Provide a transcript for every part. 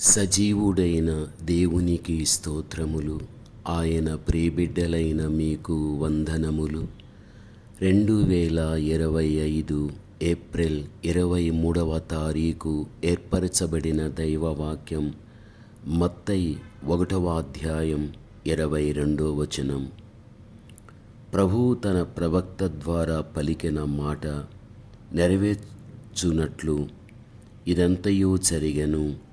సజీవుడైన దేవునికి స్తోత్రములు ఆయన ప్రేబిడ్డలైన మీకు వందనములు. రెండు వేల ఇరవై ఐదు ఏప్రిల్ ఇరవై మూడవ తారీఖు ఏర్పరచబడిన దైవవాక్యం మత్తై ఒకటవ అధ్యాయం ఇరవై రెండో వచనం. ప్రభువు తన ప్రవక్త ద్వారా పలికిన మాట నెరవేర్చునట్లు ఇదంతయో జరిగను.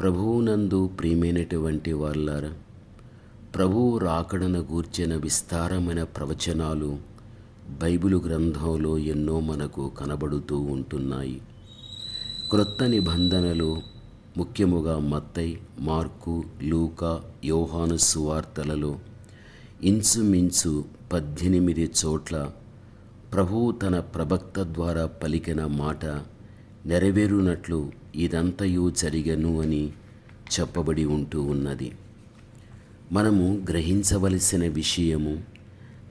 ప్రభువునందు ప్రియమైనటువంటి వాళ్ళారా ప్రభువు రాకడను గూర్చిన విస్తారమైన ప్రవచనాలు బైబిలు గ్రంథంలో ఎన్నో మనకు కనబడుతూ ఉంటున్నాయి. క్రొత్త నిబంధనలు ముఖ్యముగా మత్తై మార్కు లూకా యోహాను సువార్తలలో ఇంచుమించు పద్దెనిమిది చోట్ల ప్రభువు తన ప్రవక్త ద్వారా పలికిన మాట నెరవేరునట్లు ఇదంతయు జరిగను అని చెప్పబడి ఉంటూ ఉన్నది. మనము గ్రహించవలసిన విషయము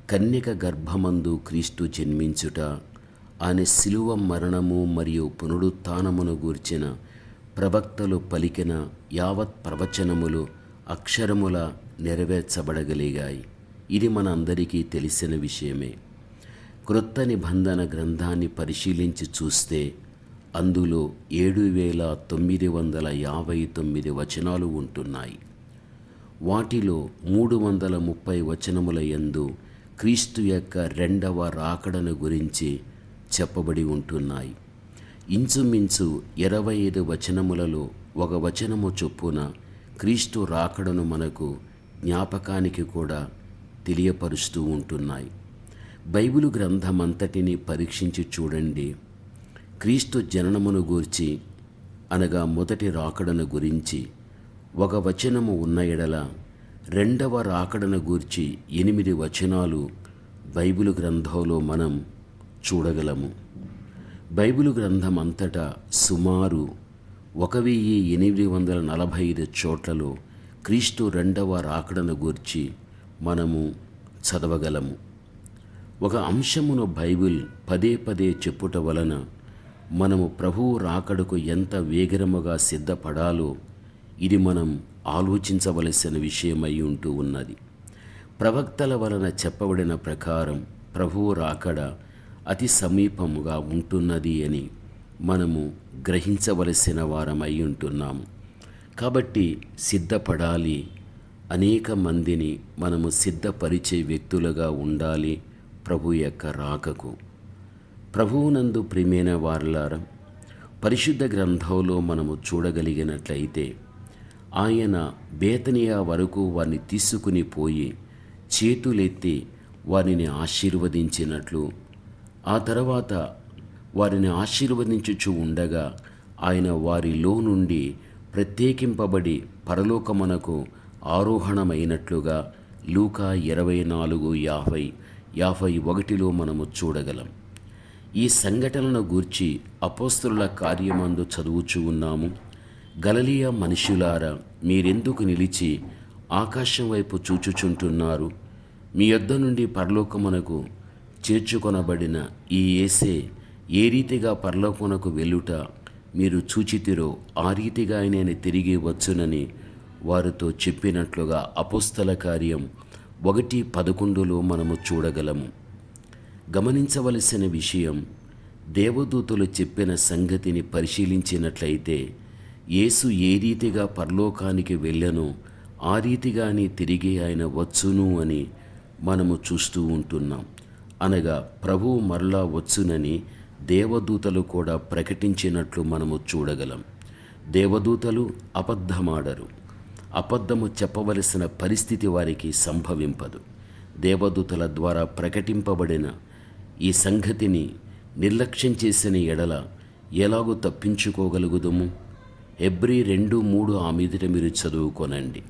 కన్యక గర్భమందు క్రీస్తు జన్మించుట ఆయన శిలువ మరణము మరియు పునరుత్నమును గూర్చిన ప్రవక్తలు పలికిన యావత్ ప్రవచనములు అక్షరముల నెరవేర్చబడగలిగాయి. ఇది మన అందరికీ తెలిసిన విషయమే. క్రొత్త నిబంధన గ్రంథాన్ని పరిశీలించి చూస్తే అందులో ఏడు వేల తొమ్మిది వందల యాభై తొమ్మిది వచనాలు ఉంటున్నాయి. వాటిలో మూడు వందల ముప్పై వచనముల యందు క్రీస్తు యొక్క రెండవ రాకడను గురించి చెప్పబడి ఉంటున్నాయి. ఇంచుమించు ఇరవై ఐదు వచనములలో ఒక వచనము చొప్పున క్రీస్తు రాకడను మనకు జ్ఞాపకానికి కూడా తెలియపరుస్తూ ఉంటున్నాయి. బైబిలు గ్రంథమంతటిని పరీక్షించి చూడండి. క్రీస్తు జననమును గూర్చి అనగా మొదటి రాకడను గురించి ఒక వచనము ఉన్న ఎడల రెండవ రాకడను గూర్చి ఎనిమిది వచనాలు బైబిలు గ్రంథంలో మనం చూడగలము. బైబిలు గ్రంథం అంతటా సుమారు ఒక వెయ్యి ఎనిమిది వందల నలభై ఐదు చోట్లలో క్రీస్తు రెండవ రాకడను గూర్చి మనము చదవగలము. ఒక అంశమును బైబిల్ పదే పదే చెప్పుట వలన మనము ప్రభువు రాకడకు ఎంత వేగరముగా సిద్ధపడాలో ఇది మనం ఆలోచించవలసిన విషయమై ఉంటూ ఉన్నది. ప్రవక్తల వలన చెప్పబడిన ప్రకారం ప్రభువు రాకడ అతి సమీపముగా ఉంటున్నది అని మనము గ్రహించవలసిన వారమై ఉంటున్నాము. కాబట్టి సిద్ధపడాలి. అనేక మందిని మనము సిద్ధపరిచే వ్యక్తులుగా ఉండాలి ప్రభు యొక్క రాకకు. ప్రభువునందు ప్రియమైన వారలారం పరిశుద్ధ గ్రంథంలో మనము చూడగలిగినట్లయితే ఆయన బేతనియా వరకు వారిని తీసుకుని పోయి చేతులెత్తి వారిని ఆశీర్వదించినట్లు ఆ తర్వాత వారిని ఆశీర్వదించుచు ఉండగా ఆయన వారిలో నుండి ప్రత్యేకింపబడి పరలోకమునకు ఆరోహణమైనట్లుగా లూకా ఇరవై నాలుగు యాభై యాభై ఒకటిలో మనము చూడగలం. ఈ సంఘటనను గూర్చి అపోస్తుల కార్యమందు చదువుచూ ఉన్నాము. గలలియ మనుషులారా మీరెందుకు నిలిచి ఆకాశం వైపు చూచుచుంటున్నారు? మీ యొద్ద నుండి పరలోకమునకు చేర్చుకొనబడిన ఈ ఏసే ఏ రీతిగా పరలోకమునకు వెళ్ళుట మీరు చూచితిరో ఆ రీతిగా ఆయన తిరిగి వచ్చునని వారితో చెప్పినట్లుగా అపోస్తల కార్యం ఒకటి పదకొండులో మనము చూడగలము. గమనించవలసిన విషయం దేవదూతలు చెప్పిన సంగతిని పరిశీలించినట్లయితే యేసు ఏ రీతిగా పరలోకానికి వెళ్ళనో ఆ రీతిగానే తిరిగి ఆయన వచ్చును అని మనము చూస్తూ ఉంటున్నాం. అనగా ప్రభువు మరలా వచ్చునని దేవదూతలు కూడా ప్రకటించినట్లు మనము చూడగలం. దేవదూతలు అబద్ధమాడరు. అబద్ధము చెప్పవలసిన పరిస్థితి వారికి సంభవింపదు. దేవదూతల ద్వారా ప్రకటింపబడిన ఈ సంగతిని నిర్లక్ష్యం చేసిన ఎడల ఎలాగూ తప్పించుకోగలుగుదము? ఎబ్రి రెండు మూడు ఆ మీదట మీరు చదువుకోనండి.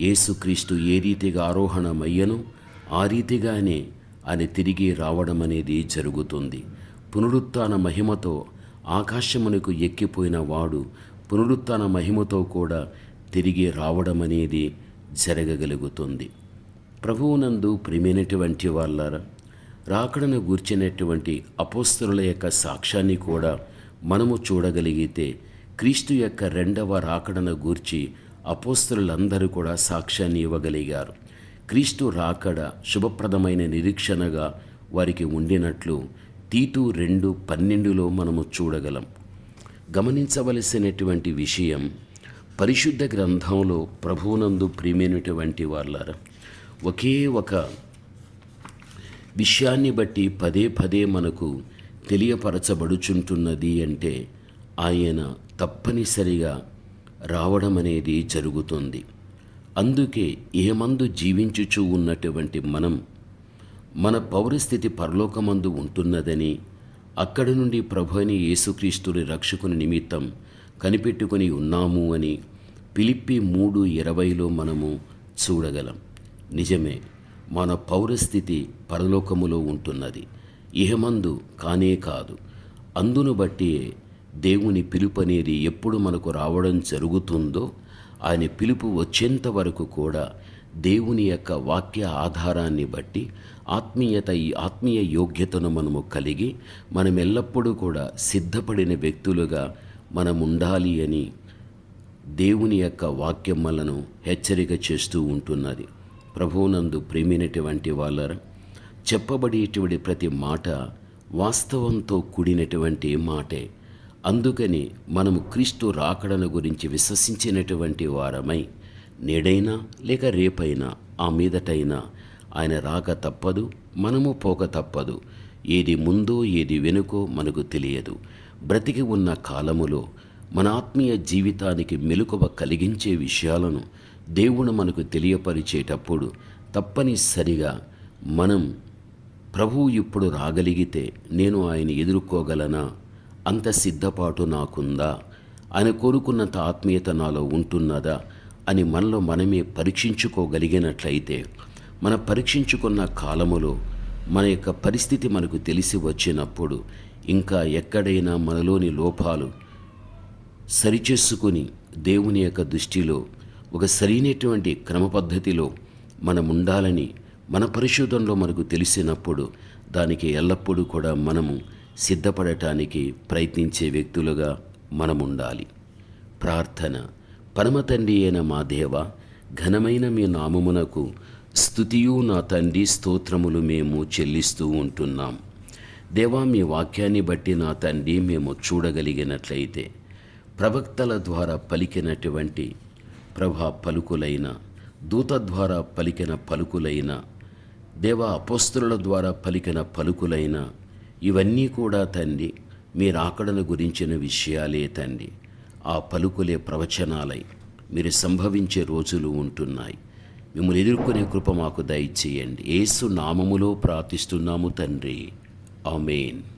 యేసుక్రీస్తు ఏ రీతిగా ఆరోహణమయ్యను ఆ రీతిగానే ఆయన తిరిగి రావడం అనేది జరుగుతుంది. పునరుత్న మహిమతో ఆకాశమునకు ఎక్కిపోయిన వాడు పునరుత్న మహిమతో కూడా తిరిగి రావడం అనేది జరగగలుగుతుంది. ప్రభువునందు ప్రియమైనటువంటి వాళ్ళారా రాకడను గూర్చినటువంటి అపోస్తరుల యొక్క సాక్ష్యాన్ని కూడా మనము చూడగలిగితే క్రీస్తు యొక్క రెండవ రాకడను గూర్చి అపోస్తరులందరూ కూడా సాక్ష్యాన్ని ఇవ్వగలిగారు. క్రీస్తు రాకడ శుభప్రదమైన నిరీక్షణగా వారికి ఉండినట్లు తీటు రెండు పన్నెండులో మనము చూడగలం. గమనించవలసినటువంటి విషయం పరిశుద్ధ గ్రంథంలో ప్రభువునందు ప్రియమైనటువంటి వాళ్ళారా ఒకే ఒక విషయాన్ని బట్టి పదే పదే మనకు తెలియపరచబడుచుంటున్నది అంటే ఆయన తప్పనిసరిగా రావడం అనేది జరుగుతుంది. అందుకే ఏమందు జీవించుచూ ఉన్నటువంటి మనం మన పౌరస్థితి పరలోకమందు ఉంటున్నదని అక్కడి నుండి ప్రభు అని యేసుక్రీస్తుని రక్షకుని నిమిత్తం కనిపెట్టుకొని ఉన్నాము అని పిలిప్పి మూడు ఇరవైలో మనము చూడగలం. నిజమే మన పౌరస్థితి పరలోకములో ఉంటున్నది. ఇహమందు కానే కాదు. అందును బట్టి దేవుని పిలుపు అనేది ఎప్పుడు మనకు రావడం జరుగుతుందో ఆయన పిలుపు వచ్చేంత వరకు కూడా దేవుని యొక్క వాక్య ఆధారాన్ని బట్టి ఆత్మీయత ఈ ఆత్మీయ యోగ్యతను మనము కలిగి మనం ఎల్లప్పుడూ కూడా సిద్ధపడిన వ్యక్తులుగా మనం ఉండాలి అని దేవుని యొక్క వాక్యం మనను హెచ్చరిక చేస్తూ ఉంటున్నది. ప్రభువునందు ప్రేమినటువంటి వాళ్ళ చెప్పబడేటువంటి ప్రతి మాట వాస్తవంతో కూడినటువంటి మాటే. అందుకని మనము క్రీస్తు రాకడను గురించి విశ్వసించినటువంటి వారమై నేడైనా లేక రేపైనా ఆ మీదటైనా ఆయన రాక తప్పదు మనము పోక తప్పదు. ఏది ముందో ఏది వెనుకో మనకు తెలియదు. బ్రతికి ఉన్న కాలములో మన ఆత్మీయ జీవితానికి మెలకువ కలిగించే విషయాలను దేవుడు మనకు తెలియపరిచేటప్పుడు తప్పనిసరిగా మనం ప్రభువు ఇప్పుడు రాగలిగితే నేను ఆయన ఎదుర్కోగలనా? అంత సిద్ధపాటు నాకుందా? ఆయన కోరుకున్నంత ఆత్మీయత నాలో ఉంటున్నదా? అని మనలో మనమే పరీక్షించుకోగలిగినట్లయితే మన పరీక్షించుకున్న కాలములో మన యొక్క పరిస్థితి మనకు తెలిసి వచ్చినప్పుడు ఇంకా ఎక్కడైనా మనలోని లోపాలు సరిచేసుకుని దేవుని యొక్క దృష్టిలో ఒక సరైనటువంటి క్రమ పద్ధతిలో మనం ఉండాలని మన పరిశోధనలో మనకు తెలిసినప్పుడు దానికి ఎల్లప్పుడూ కూడా మనము సిద్ధపడటానికి ప్రయత్నించే వ్యక్తులుగా మనం ఉండాలి ప్రార్థన. పరమ తండ్రి అయిన మా దేవ ఘనమైన మీ నామమునకు స్థుతియు నా తండ్రి స్తోత్రములు మేము చెల్లిస్తూ ఉంటున్నాం. దేవా మీ వాక్యాన్ని బట్టి నా తండ్రి మేము చూడగలిగినట్లయితే ప్రవక్తల ద్వారా పలికినటువంటి ప్రభా పలుకులైన దూత ద్వారా పలికిన పలుకులైన దేవ అపోస్తుల ద్వారా పలికిన పలుకులైన ఇవన్నీ కూడా తండ్రి మీరు ఆకడను గురించిన విషయాలే తండ్రి. ఆ పలుకులే ప్రవచనాలై మీరు సంభవించే రోజులు ఉంటున్నాయి. మిమ్మల్ని ఎదుర్కొనే కృప మాకు దయచేయండి. ఏసు నామములో ప్రార్థిస్తున్నాము తండ్రి. ఆమెన్.